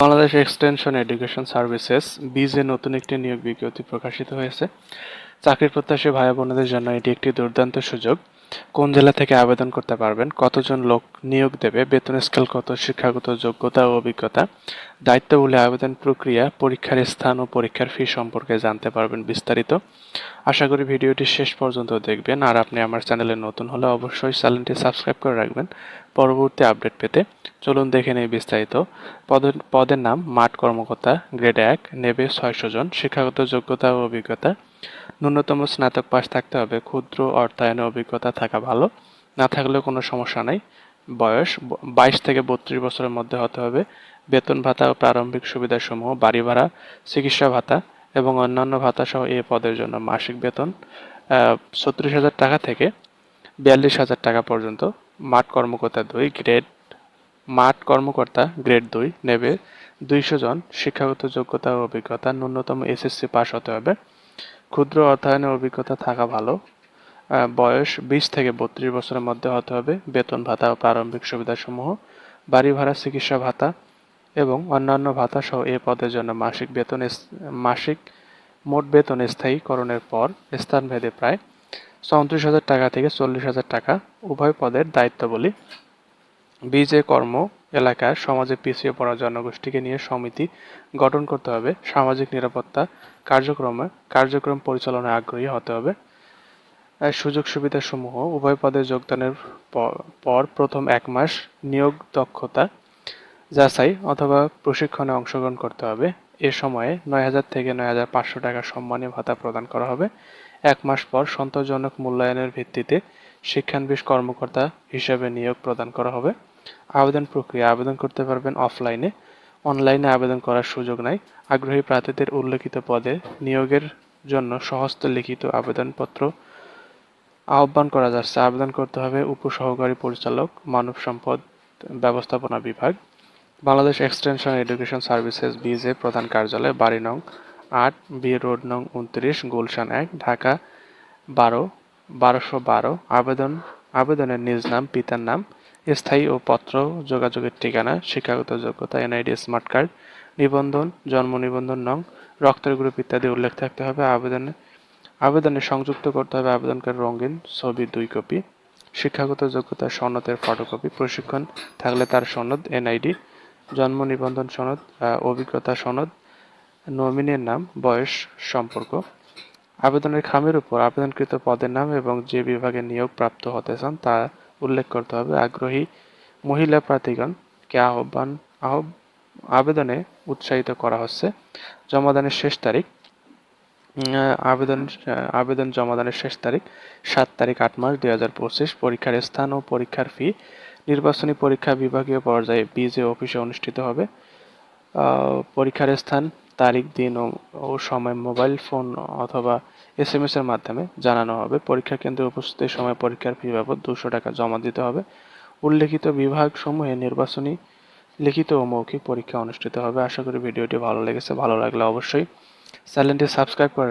Bangladesh extension education services বিজে নতুন একটি নিয়োগ বিজ্ঞপ্তি প্রকাশিত হয়েছে। চাকরির প্রত্যাশী ভাই বোনদের জন্য এটি একটি দুর্দান্ত সুযোগ। কোন জেলা থেকে আবেদন করতে পারবেন? কতজন লোক নিয়োগ দেবে? বেতন স্কেল কত? শিক্ষাগত যোগ্যতা ও অভিজ্ঞতা? দায়িত্বগুলি আবেদন প্রক্রিয়া, পরীক্ষার স্থান ও পরীক্ষার ফি সম্পর্কে জানতে পারবেন বিস্তারিত। আশা করি ভিডিওটি শেষ পর্যন্ত দেখবেন। আর আপনি আমার চ্যানেলে নতুন হলে অবশ্যই চ্যানেলটি সাবস্ক্রাইব করে রাখবেন পরবর্তী আপডেট পেতে। চলুন দেখে নেই বিস্তারিত। পদের পদের নাম মাঠ কর্মকর্তা, গ্রেড এক, নেবে ছয়শো জন। শিক্ষাগত যোগ্যতা ও অভিজ্ঞতা ন্যূনতম স্নাতক পাস থাকতে হবে। ক্ষুদ্র অর্থায়নে অভিজ্ঞতা থাকা ভালো। না থাকলেও কোনো সমস্যা নেই। বয়স বাইশ থেকে বত্রিশ বছরের মধ্যে হতে হবে। বেতন ভাতা ও প্রারম্ভিক সুবিধাসমূহ, বাড়ি ভাড়া, চিকিৎসা ভাতা এবং অন্যান্য ভাতা সহ এই পদের জন্য মাসিক বেতন ছত্রিশ হাজার টাকা থেকে বিয়াল্লিশ হাজার টাকা পর্যন্ত। মাঠ কর্মকর্তা দুই, গ্রেড, মাঠ কর্মকর্তা গ্রেড দুই নেবে। দুইশো জন শিক্ষাগত যোগ্যতা ও অভিজ্ঞতা ন্যূনতম এসএসসি পাস হতে হবে। ক্ষুদ্র অর্থায়নের অভিজ্ঞতা থাকা ভালো। বয়স বিশ থেকে বত্রিশ বছরের মধ্যে হতে হবে। বেতন ভাতা ও প্রারম্ভিক সুবিধাসমূহ, বাড়ি ভাড়া, চিকিৎসা ভাতা এবং অন্যান্য ভাতা সহ এ পদের জন্য মাসিক বেতন মাসিক মোট বেতন স্থায়ীকরণের পর স্থানভেদে প্রায় চৌত্রিশ হাজার টাকা থেকে চল্লিশ হাজার টাকা উভয় পদের দায়িত্ববলী। বিজে কর্ম এলাকার সমাজে পিছিয়ে পড়া জনগোষ্ঠীকে নিয়ে সমিতি গঠন করতে হবে। সামাজিক নিরাপত্তা কার্যক্রমে কার্যক্রম পরিচালনায় আগ্রহী হতে হবে। সুযোগ সুবিধা সমূহ উভয় পদে যোগদানের পর প্রথম এক মাস নিয়োগ দক্ষতা যাচাই অথবা প্রশিক্ষণে অংশগ্রহণ করতে হবে। এ সময়ে নয় হাজার থেকে নয় হাজার পাঁচশো টাকা সম্মানীয় ভাতা প্রদান করা হবে। এক মাস পর সন্তোষজনক মূল্যায়নের ভিত্তিতে শিক্ষানবিশ কর্মকর্তা হিসেবে নিয়োগ প্রদান করা হবে। আবেদন প্রক্রিয়া, আবেদন করতে পারবেন অফলাইনে অনলাইনে আবেদন করার সুযোগ নাই। আগ্রহী প্রার্থীদের উল্লেখিত পদে নিয়োগের জন্য সহস্ত লিখিত আবেদনপত্র আহ্বান করা যাচ্ছে। আবেদন করতে হবে উপসহকারী পরিচালক, মানব সম্পদ ব্যবস্থাপনা বিভাগ, বাংলাদেশ এক্সটেনশন এডুকেশন সার্ভিসেস, বিজে প্রধান কার্যালয়, বাড়ি নং আট, বি রোড নং উনত্রিশ, গুলশান এক, ঢাকা বারো, বারোশো বারো। আবেদন, আবেদনের নিজ নাম, পিতার নাম স্থায়ী ও পত্র যোগাযোগের ঠিকানা, শিক্ষাগত যোগ্যতা, এনআইডি, স্মার্ট কার্ড, নিবন্ধন, জন্ম নিবন্ধন, নং, রক্তের গ্রুপ ইত্যাদি উল্লেখ থাকতে হবে। আবেদনে আবেদনে সংযুক্ত করতে হবে আবেদনকারী রঙিন ছবি দুই কপি, শিক্ষাগত যোগ্যতা সনদের ফটোকপি, প্রশিক্ষণ থাকলে তার সনদ, এনআইডি, জন্ম নিবন্ধন সনদ অভিজ্ঞতা সনদ, নমিনির নাম, বয়স সম্পর্ক। আবেদনের খামের উপর আবেদনকৃত পদের নাম এবং যে বিভাগে নিয়োগ প্রাপ্ত হতে চান তা উল্লেখ করতে হবে, আগ্রহী মহিলা প্রার্থীগণকে আহ্বান, আহ্ব, আবেদনে উৎসাহিত করা হচ্ছে। জমাদানের শেষ তারিখ আবেদন আবেদন জমাদানের শেষ তারিখ সাত তারিখ আট মাস দুই পঁচিশ। পরীক্ষার স্থান ও পরীক্ষার ফি নির্বাচনী পরীক্ষা বিভাগীয় পর্যায়ে বিজে অফিসে অনুষ্ঠিত হবে। পরীক্ষার স্থান, তারিখ, দিন ও সময় মোবাইল ফোন অথবা এস এম এস এর মাধ্যমে জানানো হবে। পরীক্ষা কেন্দ্রে উপস্থিতির সময় পরীক্ষার ফি বাবদ দুশো টাকা জমা দিতে হবে। উল্লেখিত বিভাগ সমূহে নির্বাচনী, লিখিত ও মৌখিক পরীক্ষা অনুষ্ঠিত হবে। আশা করি ভিডিওটি ভালো লেগেছে। ভালো লাগলে অবশ্যই চ্যানেলটি সাবস্ক্রাইব করে